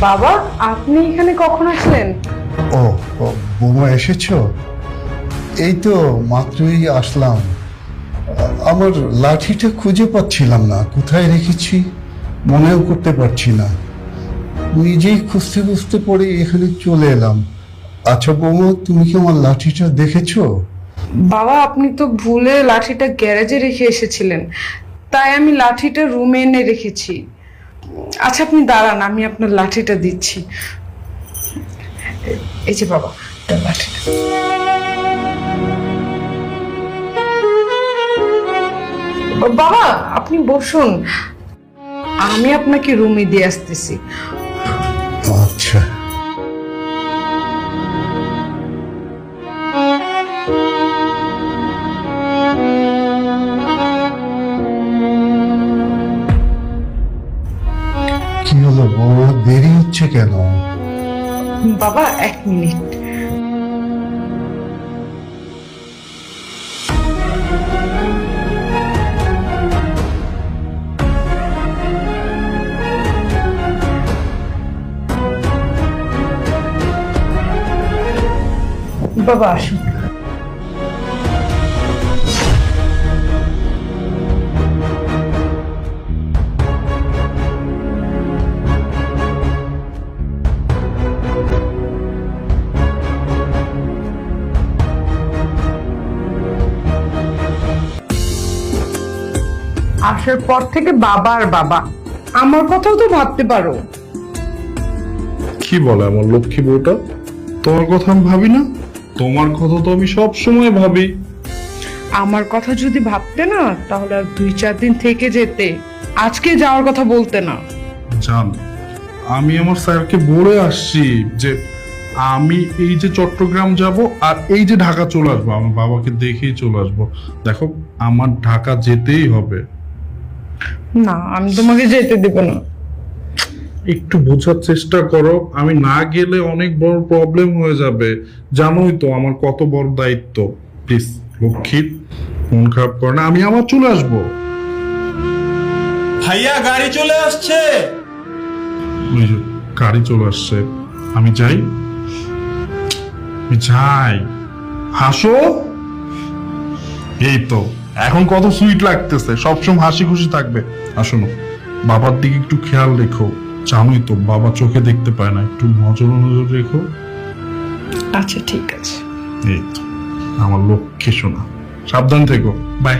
বাবা আপনি এখানে কখন আসলেন? ও ও, বৌমা এসেছ? এই তো মাত্রই আসলাম। আমার লাঠিটা খুঁজে পাচ্ছিলাম না কোথায় রেখেছি মনেও করতে পারছি না। নিজেই খুঁজতে খুঁজতে পরে এখানে চলে এলাম। আচ্ছা বৌমা তুমি কি আমার লাঠিটা দেখেছ? বাবা আপনি তো ভুলে লাঠিটা গ্যারেজে রেখে এসেছিলেন। তাই আমি লাঠিটা রুমে এনে রেখেছি। আচ্ছা আপনি দাঁড়ান, আমি আপনার লাঠিটা দিচ্ছি। এই যে বাবা লাঠিটা। বাবা, আপনি বসুন। আমি আপনাকে রুমে দিয়ে আসতেছি। আচ্ছা। কি হলো বৌমা দেরি হচ্ছে কেন বাবা এক মিনিট বাবা আসার পর থেকে বাবা আর বাবা। আমার কথাও তো ভাবতে পারো। কি বলে আমার লক্ষ্মী বউটা? তোমার কথা আমি ভাবি না? তোমার কথা তো আমি সব সময় ভাবি। আমার কথা যদি ভাবতে না তাহলে আর দুই চার দিন থেকে যেতে। আজকে যাওয়ার কথা বলতে না। জান আমি আমার স্যারকে বলে আসছি যে আমি এই যে চট্টগ্রাম যাব আর এই যে ঢাকা চলে আসব আমার বাবাকে দেখেই চলে আসব। দেখো আমার ঢাকা যেতেই হবে। না আমি তোমাকে যেতে দেব না। একটু বোঝার চেষ্টা করো আমি না গেলে অনেক বড় প্রবলেম হয়ে যাবে। জানোই তো আমার কত বড় দায়িত্ব। প্লিজ লক্ষ্মী মন খারাপ করে না আমি আবার চলে আসব। ভাইয়া গাড়ি চলে আসছে। ওই যে গাড়ি চলে আসছে। আমি যাই। আমি যাই। হাসো এই তো। এখন কত সুইট লাগতেছে সবসময় হাসি খুশি থাকবে। আসুন বাবার দিকে একটু খেয়াল রেখো জানোই তো বাবা চোখে দেখতে পায় না একটু নজর নজর রেখো। আচ্ছা ঠিক আছে। এই তো আমার লক্ষ্যে শোনা। সাবধান থেকো বাই